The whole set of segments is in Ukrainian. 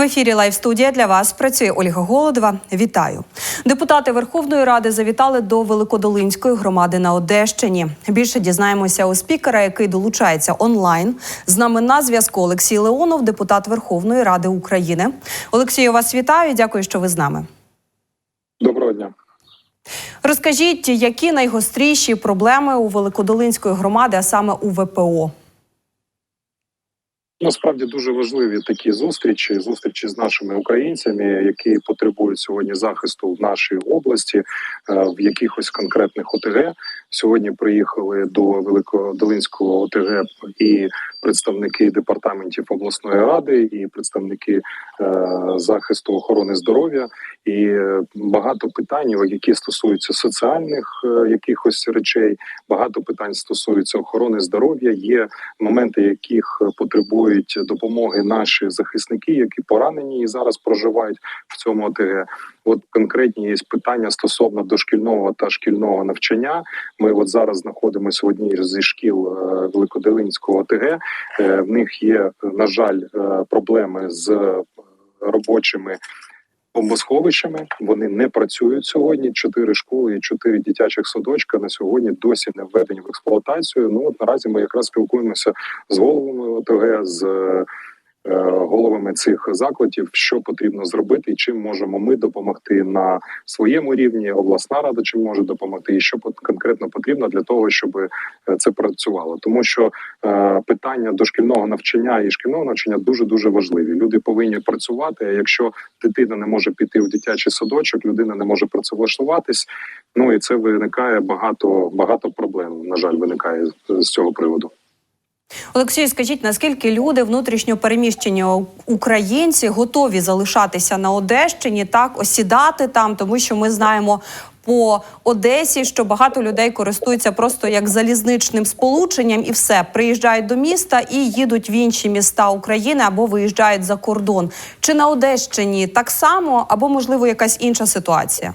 В ефірі Лайв студія для вас працює Ольга Голодова. Вітаю. Депутати Верховної Ради завітали до Великодолинської громади на Одещині. Більше дізнаємося у спікера, який долучається онлайн. З нами на зв'язку Олексій Леонов, депутат Верховної Ради України. Олексію, вас вітаю. Дякую, що ви з нами. Доброго дня. Розкажіть, які найгостріші проблеми у Великодолинської громади, а саме у ВПО? Насправді дуже важливі такі зустрічі, зустрічі з нашими українцями, які потребують сьогодні захисту в нашій області, е, в якихось конкретних ОТГ. Сьогодні приїхали до Великодолинського ОТГ і представники департаментів обласної ради, і представники е, захисту охорони здоров'я, і е, багато питань, які стосуються соціальних е, якихось речей. Багато питань стосуються охорони здоров'я. Є моменти, яких потребують допомоги наші захисники, які поранені і зараз проживають в цьому ОТГ. От конкретні є питання стосовно дошкільного та шкільного навчання. Ми от зараз знаходимося в одній зі шкіл е, Великодолинського ОТГ. Е, В них є на жаль е, проблеми з робочими. Бомбосховищами вони не працюють сьогодні. Чотири школи і чотири дитячих садочка на сьогодні досі не введені в експлуатацію. Ну от наразі ми якраз спілкуємося з головами ОТГ, з головами цих закладів, що потрібно зробити, і чим можемо ми допомогти на своєму рівні. Обласна рада чим може допомогти, і що конкретно потрібно для того, щоб е, це працювало, тому що е, питання дошкільного навчання і шкільного навчання дуже дуже важливі. Люди повинні працювати. А якщо дитина не може піти в дитячий садочок, людина не може працевлаштуватись. Ну і це виникає багато багато проблем. На жаль, виникає з цього приводу. Олексію, скажіть, наскільки люди внутрішньо переміщені українці готові залишатися на Одещині, так осідати там, тому що ми знаємо по Одесі, що багато людей користуються просто як залізничним сполученням, і все приїжджають до міста і їдуть в інші міста України або виїжджають за кордон. Чи на Одещині так само, або можливо якась інша ситуація?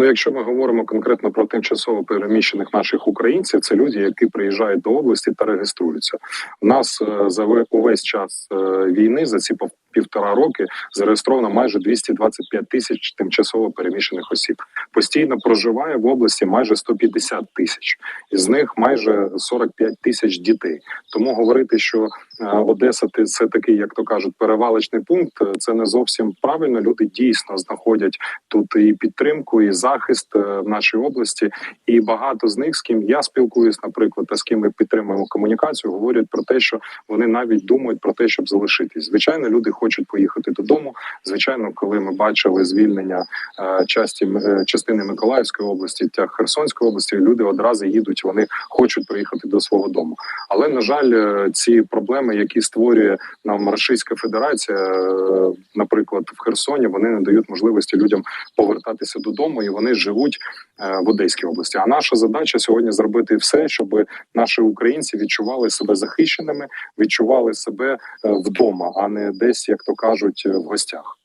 Ну, якщо ми говоримо конкретно про тимчасово переміщених наших українців, це люди, які приїжджають до області та реєструються. У нас е, за увесь час е, війни за ці півтора роки зареєстровано майже 225 тисяч тимчасово переміщених осіб. Постійно проживає в області майже 150 тисяч, із них майже 45 тисяч дітей. Тому говорити, що Одеса це такий, як то кажуть, перевалочний пункт. Це не зовсім правильно. Люди дійсно знаходять тут і підтримку, і захист е, в нашій області. І багато з них, з ким я спілкуюсь, наприклад, та з ким ми підтримуємо комунікацію, говорять про те, що вони навіть думають про те, щоб залишитись. Звичайно, люди хочуть поїхати додому. Звичайно, коли ми бачили звільнення е, часті е, частини Миколаївської області та Херсонської області, люди одразу їдуть. Вони хочуть приїхати до свого дому. Але на жаль, ці проблеми, які створює нам Російська Федерація, е, наприклад, в Херсоні, вони не дають можливості людям повертатися додому, і вони живуть е, в Одеській області. А наша задача сьогодні зробити все, щоб наші українці відчували себе захищеними, відчували себе е, вдома, а не десь, як то кажуть, в гостях.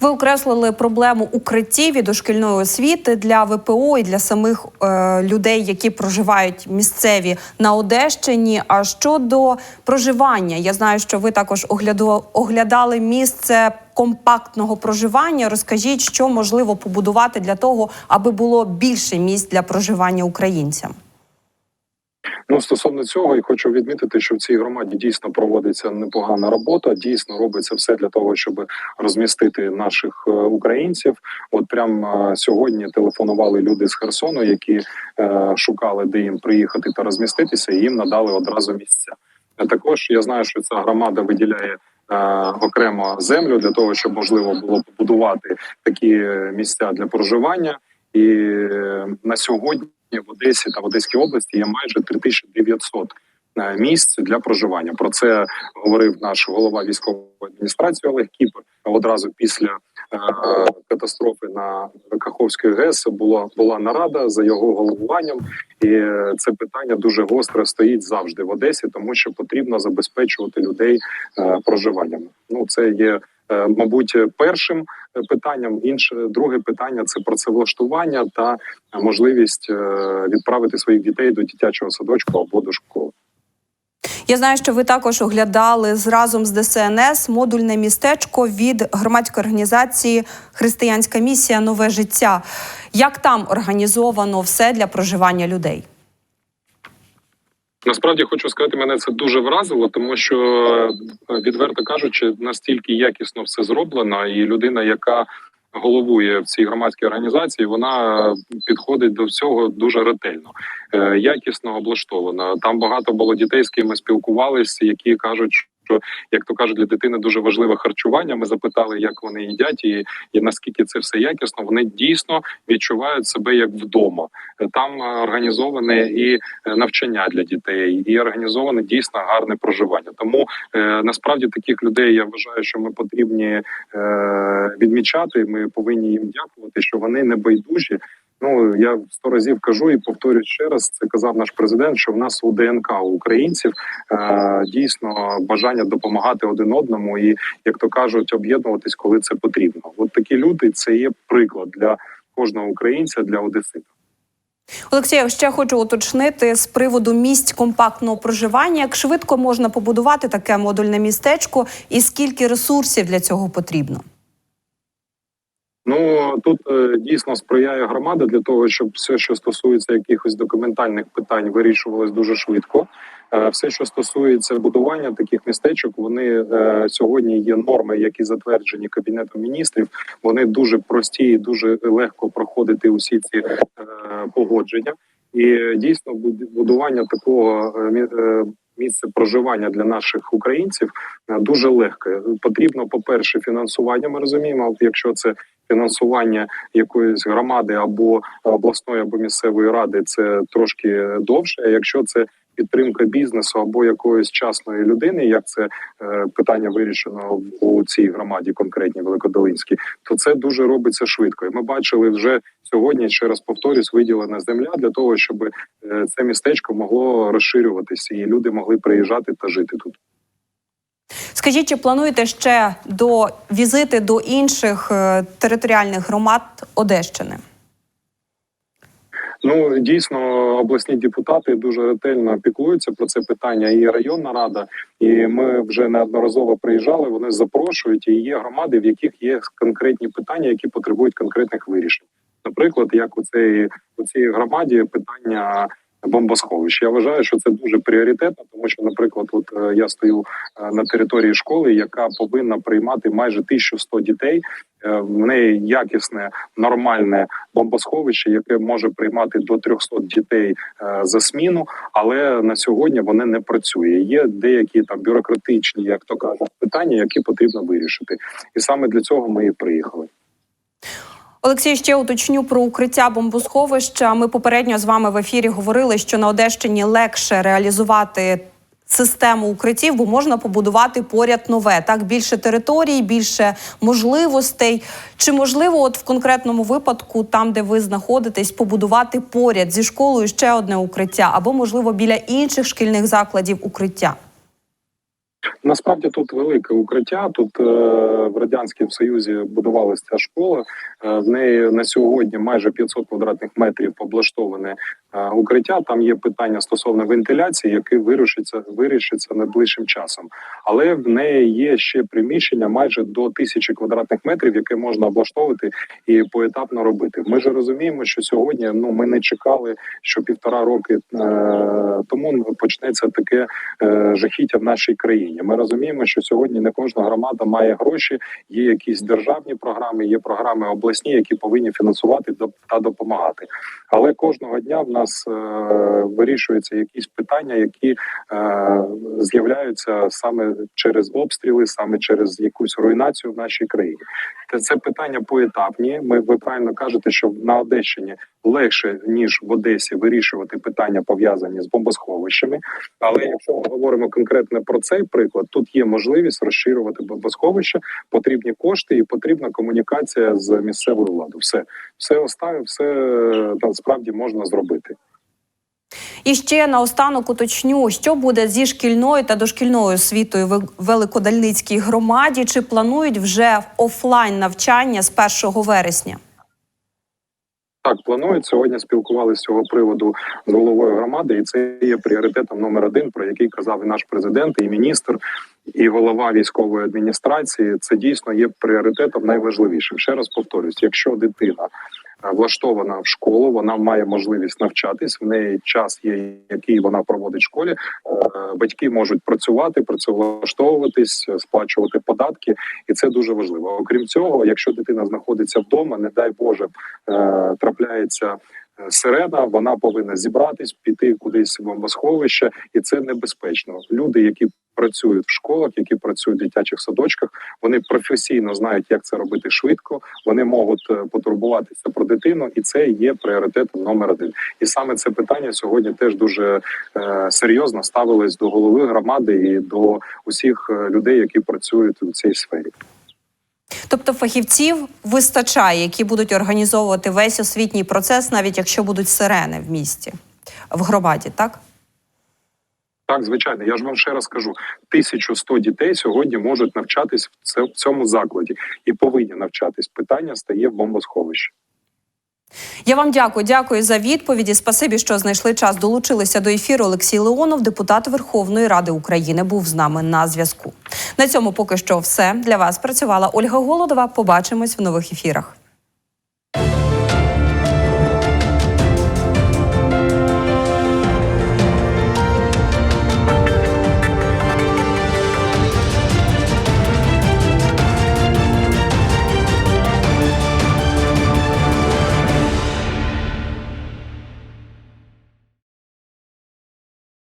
Ви окреслили проблему укриттів і дошкільної освіти для ВПО і для самих е, людей, які проживають місцеві на Одещині. А щодо проживання, я знаю, що ви також огляду, оглядали місце компактного проживання. Розкажіть, що можливо побудувати для того, аби було більше місць для проживання українцям. Ну стосовно цього, і хочу відмітити, що в цій громаді дійсно проводиться непогана робота. Дійсно робиться все для того, щоб розмістити наших е, українців. От прям е, сьогодні телефонували люди з Херсону, які е, шукали, де їм приїхати та розміститися, і їм надали одразу місця. Також я знаю, що ця громада виділяє. е, Окремо землю для того, щоб можливо було побудувати такі місця для проживання, і на сьогодні в Одесі та в Одеській області є майже 3900 е, місць для проживання. Про це говорив наш голова військової адміністрації Олег Кіпер. Одразу після е, катастрофи на Каховській ГЕС була була нарада за його головуванням, і це питання дуже гостро стоїть завжди в Одесі, тому що потрібно забезпечувати людей е, проживанням. Ну це є. Е, Мабуть, першим е, питанням інше друге питання це працевлаштування та можливість е, відправити своїх дітей до дитячого садочку або до школи. Я знаю, що ви також оглядали з- разом з ДСНС модульне містечко від громадської організації Християнська місія Нове життя. Як там організовано все для проживання людей? Насправді хочу сказати, мене це дуже вразило, тому що е, відверто кажучи, настільки якісно все зроблено, і людина, яка головує в цій громадській організації, вона підходить до всього дуже ретельно, е, якісно облаштована. Там багато було дітей, з ким ми спілкувалися, які кажуть. Що як то кажуть, для дитини дуже важливе харчування. Ми запитали, як вони їдять, і, і наскільки це все якісно. Вони дійсно відчувають себе як вдома. Там е, організоване і е, навчання для дітей, і організоване дійсно гарне проживання. Тому е, насправді таких людей я вважаю, що ми потрібні е, відмічати. Ми повинні їм дякувати, що вони не байдужі. Ну я сто разів кажу і повторюю ще раз. Це казав наш президент. Що в нас у ДНК у українців е, дійсно бажання допомагати один одному, і як то кажуть, об'єднуватись, коли це потрібно. От такі люди це є приклад для кожного українця для одесита. Олексію, ще хочу уточнити з приводу місць компактного проживання. Як швидко можна побудувати таке модульне містечко, і скільки ресурсів для цього потрібно? Ну тут е, дійсно сприяє громада для того, щоб все, що стосується якихось документальних питань, вирішувалось дуже швидко. Е, все, що стосується будування таких містечок, вони е, сьогодні є норми, які затверджені кабінетом міністрів. Вони дуже прості і дуже легко проходити усі ці погодження. І дійсно буд- будування такого місця проживання для наших українців дуже легке. Потрібно, по перше, фінансування. Ми розуміємо, якщо це фінансування якоїсь громади або обласної або місцевої ради, це трошки довше. А якщо це підтримка бізнесу або якоїсь частної людини, як це е, питання вирішено у цій громаді, конкретній Великодолинській, то це дуже робиться швидко. І ми бачили вже сьогодні. Ще раз повторюсь, виділена земля для того, щоб е, це містечко могло розширюватися, і люди могли приїжджати та жити тут. Скажіть, чи плануєте ще до візити до інших е, територіальних громад Одещини? Ну дійсно обласні депутати дуже ретельно піклуються про це питання. І районна рада, і ми вже неодноразово приїжджали. Вони запрошують і є громади, в яких є конкретні питання, які потребують конкретних вирішень. Наприклад, як у цій у цій громаді питання бомбосховищ. Я вважаю, що це дуже пріоритетно, тому що, наприклад, от е, я стою е, на території школи, яка повинна приймати майже 1100 дітей. Е, В неї якісне нормальне бомбосховище, яке може приймати до 300 дітей за сміну, але на сьогодні воно не працює. Є деякі там бюрократичні, як то кажуть, питання, які потрібно вирішити, і саме для цього ми і приїхали. Олексій, ще уточню про укриття бомбосховища. Ми попередньо з вами в ефірі говорили, що на Одещині легше реалізувати систему укриттів, бо можна побудувати поряд нове. Так більше територій, більше можливостей. Чи можливо, от в конкретному випадку, там де ви знаходитесь, побудувати поряд зі школою ще одне укриття, або можливо біля інших шкільних закладів укриття? Насправді тут велике укриття. Тут е, в радянському союзі будувалася ця школа. Е, в неї на сьогодні майже 500 квадратних метрів облаштоване е, укриття. Там є питання стосовно вентиляції, яке вирішиться вирішиться найближчим часом. Але в неї є ще приміщення майже до тисячі квадратних метрів, яке можна облаштовувати і поетапно робити. Ми ж розуміємо, що сьогодні ну ми не чекали, що півтора роки е, тому почнеться таке е, жахіття в нашій країні. Ми розуміємо, що сьогодні не кожна громада має гроші. Є якісь державні програми, є програми обласні, які повинні фінансувати та допомагати. Але кожного дня в нас е, вирішуються якісь питання, які е, з'являються саме через обстріли, саме через якусь руйнацію в нашій країні. Та це питання поетапні. Ми ви правильно кажете, що на Одещині легше ніж в Одесі вирішувати питання пов'язані з бомбосховищами. Але якщо ми говоримо конкретно про цей приклад, тут є можливість розширювати бомбосховище, потрібні кошти і потрібна комунікація з місцевою владою. Все, все оставив, все насправді можна зробити. І ще наостанок уточню, що буде зі шкільною та дошкільною освітою в Великодальницькій громаді. Чи планують вже офлайн навчання з 1 вересня? Так, планують сьогодні спілкувалися з цього приводу з головою громади, і це є пріоритетом номер один, про який казав і наш президент, і міністр, і голова військової адміністрації. Це дійсно є пріоритетом найважливішим. Ще раз повторюсь: якщо дитина влаштована в школу, вона має можливість навчатись. В неї час є, який вона проводить в школі. Е, Батьки можуть працювати, працевлаштовуватись, е, сплачувати податки, і це дуже важливо. Окрім цього, якщо дитина знаходиться вдома, не дай Боже, е, трапляється. Сирена, вона повинна зібратись, піти кудись в бомбосховище, і це небезпечно. Люди, які працюють в школах, які працюють в дитячих садочках, вони професійно знають, як це робити швидко. Вони можуть е, потурбуватися про дитину, і це є пріоритетом номер один. І саме це питання сьогодні теж дуже е, серйозно ставилось до голови громади і до усіх е, людей, які працюють у цій сфері. Тобто фахівців вистачає, які будуть організовувати весь освітній процес, навіть якщо будуть сирени в місті, в громаді, так? Так, звичайно, я ж вам ще раз кажу: 1100 дітей сьогодні можуть навчатись в цьому закладі і повинні навчатись. Питання стає в бомбосховищі. Я вам дякую. Дякую за відповіді. Спасибі, що знайшли час. Долучилися до ефіру. Олексій Леонов, депутат Верховної Ради України, був з нами на зв'язку. На цьому поки що все для вас працювала Ольга Голодова. Побачимось в нових ефірах.